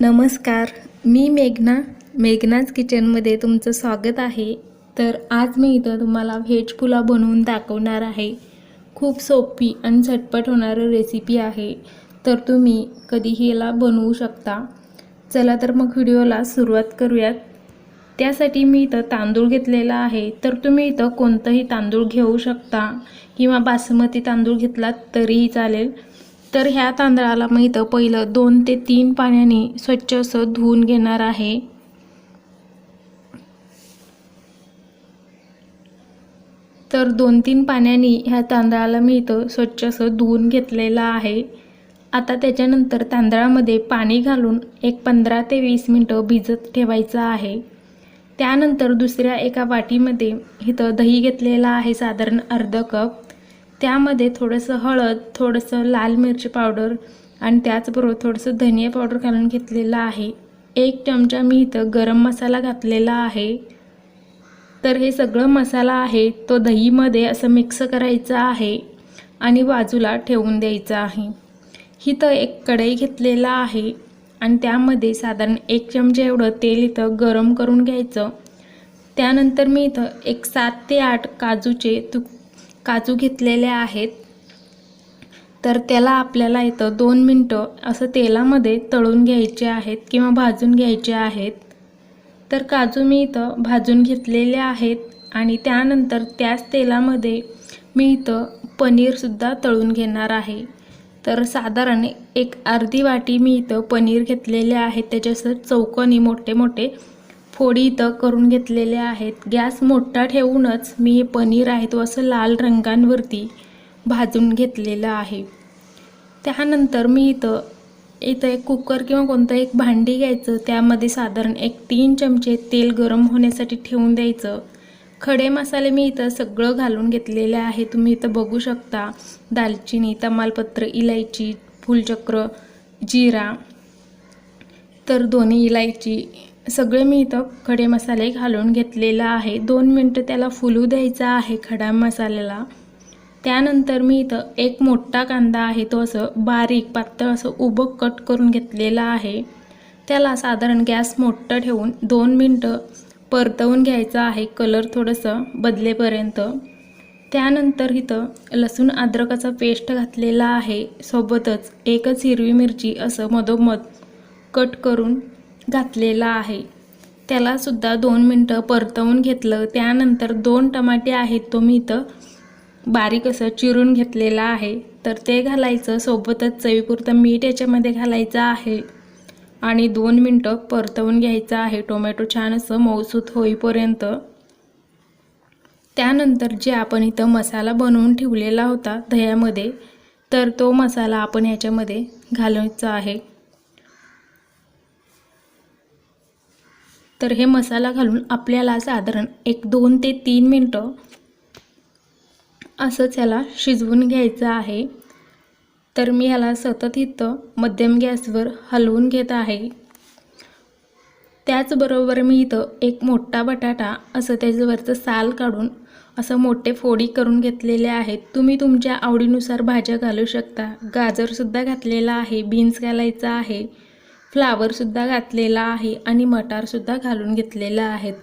नमस्कार मी मेघना मेघनाज किचनमध्ये तुमचं स्वागत आहे. तर आज मी इथं तुम्हाला व्हेज पुलाव बनवून दाखवणार आहे. खूप सोपी आणि झटपट होणारी रेसिपी आहे. तर तुम्ही कधीही याला बनवू शकता. चला तर मग व्हिडिओला सुरुवात करूयात. त्यासाठी मी इथं तांदूळ घेतलेला आहे. तर तुम्ही इथं कोणतंही तांदूळ घेऊ शकता किंवा बासमती तांदूळ घेतलात तरीही चालेल. तर ह्या तांदळाला मी इथं पहिलं दोन ते तीन पाण्याने स्वच्छ असं धुवून घेणार आहे. तर दोन तीन पाण्याने ह्या तांदळाला मी इथं स्वच्छ असं धुवून घेतलेलं आहे. आता त्याच्यानंतर तांदळामध्ये पाणी घालून एक पंधरा ते वीस मिनटं भिजत ठेवायचं आहे. त्यानंतर दुसऱ्या एका वाटीमध्ये इथं दही घेतलेलं आहे साधारण अर्ध कप. त्यामध्ये थोडंसं हळद थोडंसं लाल मिरची पावडर आणि त्याचबरोबर थोडंसं धनिया पावडर घालून घेतलेलं आहे. एक चमचा मी इथं गरम मसाला घातलेला आहे. तर हे सगळं मसाला आहे तो दहीमध्ये असं मिक्स करायचं आहे आणि बाजूला ठेवून द्यायचं आहे. इथं एक कढई घेतलेला आहे आणि त्यामध्ये साधारण एक चमचा एवढं तेल इथं गरम करून घ्यायचं. त्यानंतर मी इथं एक सात ते आठ काजूचे तुक काजू घेतलेले आहेत. तर त्याला आपल्याला इथं दोन मिनटं असं तेलामध्ये तळून घ्यायचे आहेत किंवा भाजून घ्यायचे आहेत. तर काजू मी इथं भाजून घेतलेले आहेत आणि त्यानंतर त्याच तेलामध्ये मी इथं पनीरसुद्धा तळून घेणार आहे. तर साधारण एक अर्धी वाटी मी इथं पनीर घेतलेले आहेत त्याच्यासह चौकोनी मोठे मोठे फोडी इथं करून घेतलेले आहेत. गॅस मोठा ठेवूनच मी हे पनीर आहे तो असं लाल रंगांवरती भाजून घेतलेलं आहे. त्यानंतर मी इथं इथं एक कुकर किंवा कोणतं एक भांडी घ्यायचं त्यामध्ये साधारण एक तीन चमचे तेल गरम होण्यासाठी ठेवून द्यायचं. खडे मसाले मी इथं सगळं घालून घेतलेले आहे. तुम्ही इथं बघू शकता दालचिनी तमालपत्र इलायची फुलचक्र जिरा तर दोन्ही इलायची सगळे मी इथं खडे मसाले घालून घेतलेला आहे. दोन मिनटं त्याला फुलू द्यायचा आहे खडा मसाल्याला. त्यानंतर मी इथं एक मोठा कांदा आहे तो असं बारीक पातळ असं उभं कट करून घेतलेला आहे. त्याला साधारण गॅस मोठं ठेवून दोन मिनटं परतवून घ्यायचं आहे कलर थोडंसं बदलेपर्यंत. त्यानंतर इथं लसूण अद्रकाचा पेस्ट घातलेला आहे सोबतच एकच हिरवी मिरची असं मधोमध कट करून घातलेला आहे. त्यालासुद्धा दोन मिनटं परतवून घेतलं. त्यानंतर दोन टमाटे आहेत तो मी इथं बारीक असं चिरून घेतलेला आहे. तर ते घालायचं. सोबतच चवीपुरतं मीठ याच्यामध्ये घालायचं आहे. आणि दोन मिनटं परतवून घ्यायचं आहे. टोमॅटो छान असं मऊसूत होईपर्यंत. त्यानंतर जे आपण इथं मसाला बनवून ठेवलेला होता दह्यामध्ये तर तो मसाला आपण ह्याच्यामध्ये घालायचा आहे. तर हे मसाला घालून आपल्याला साधारण एक दोन ते तीन मिनटं असंच ह्याला शिजवून घ्यायचं आहे. तर मी ह्याला सतत इथं मध्यम गॅसवर हलवून घेत आहे. त्याचबरोबर मी इथं एक मोठा बटाटा असं त्याच्यावरचं साल काढून असं मोठे फोडी करून घेतलेले आहेत. तुम्ही तुमच्या आवडीनुसार भाज्या घालू शकता. गाजरसुद्धा घातलेला आहे बीन्स घालायचा आहे. फ्लावरसुद्धा घातलेला आहे आणि मटारसुद्धा घालून घेतलेला आहेत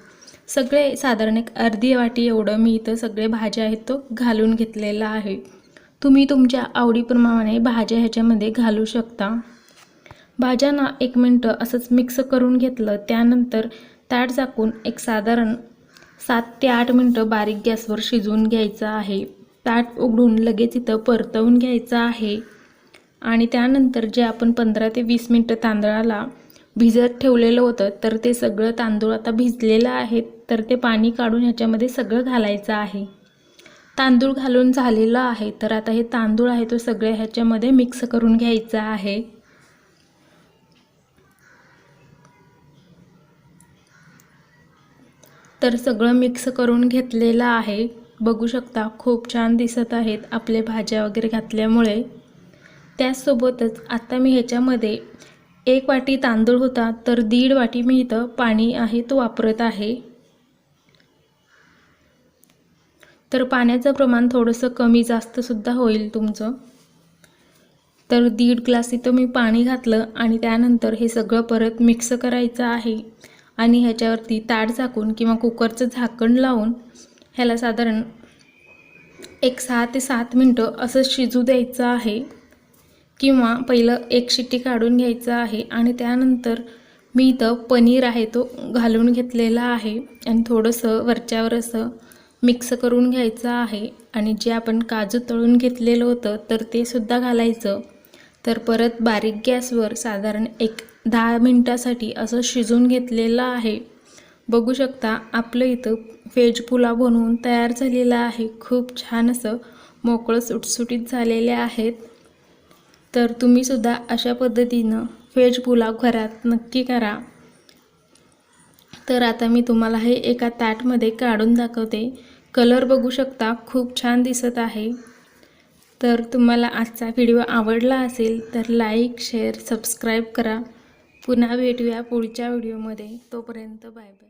सगळे साधारण एक अर्धी वाटी एवढं मी इथं सगळे भाज्या आहेत तो घालून घेतलेला आहे. तुम्ही तुमच्या आवडीप्रमाणे भाज्या ह्याच्यामध्ये घालू शकता. भाज्यांना एक मिनटं असंच मिक्स करून घेतलं त्यानंतर ताट झाकून एक साधारण सात ते आठ मिनटं बारीक गॅसवर शिजवून घ्यायचं आहे. ताट उघडून लगेच इथं परतवून घ्यायचं आहे. आणि त्यानंतर जे आपण पंधरा ते वीस मिनटं तांदळाला भिजत ठेवलेलं होतं तर ते सगळं तांदूळ आता भिजलेलं आहे तर ते पाणी काढून ह्याच्यामध्ये सगळं घालायचं आहे. तांदूळ घालून झालेलं आहे तर आता हे तांदूळ आहे तो सगळ्या ह्याच्यामध्ये मिक्स करून घ्यायचा आहे. तर सगळं मिक्स करून घेतलेलं आहे. बघू शकता खूप छान दिसत आहेत आपले भाज्या वगैरे घातल्यामुळे. त्याचसोबतच आता मी ह्याच्यामध्ये एक वाटी तांदूळ होता तर दीड वाटी मी इथं पाणी आहे तो वापरत आहे. तर पाण्याचं प्रमाण थोडंसं कमी जास्तसुद्धा होईल तुमचं. तर दीड ग्लास इथं मी पाणी घातलं आणि त्यानंतर हे सगळं परत मिक्स करायचं आहे. आणि ह्याच्यावरती ताट झाकून किंवा कुकरचं झाकण लावून ह्याला साधारण एक सहा ते सात मिनटं असं शिजू द्यायचं आहे. किंवा पहिलं एक शिट्टी काढून घ्यायचं आहे आणि त्यानंतर मी इथं पनीर आहे तो घालून घेतलेला आहे आणि थोडंसं वरच्यावर असं मिक्स करून घ्यायचं आहे आणि जे आपण काजू तळून घेतलेलं होतं तर ते सुद्धा घालायचं. तर परत बारीक गॅसवर साधारण एक दहा मिनटासाठी असं शिजून घेतलेलं आहे. बघू शकता आपलं इथं व्हेज पुलाव बनवून तयार झालेला आहे. खूप छान असं मोकळं सुटसुटीत झालेले आहेत. तर तुम्हीसुद्धा अशा पद्धतीनं व्हेज पुलाव घरात नक्की करा. तर आता मी तुम्हाला हे एका ताटमध्ये काढून दाखवते. कलर बघू शकता खूप छान दिसत आहे. तर तुम्हाला आजचा व्हिडिओ आवडला असेल तर लाईक शेअर सबस्क्राईब करा. पुन्हा भेटूया पुढच्या व्हिडिओमध्ये. तोपर्यंत बाय बाय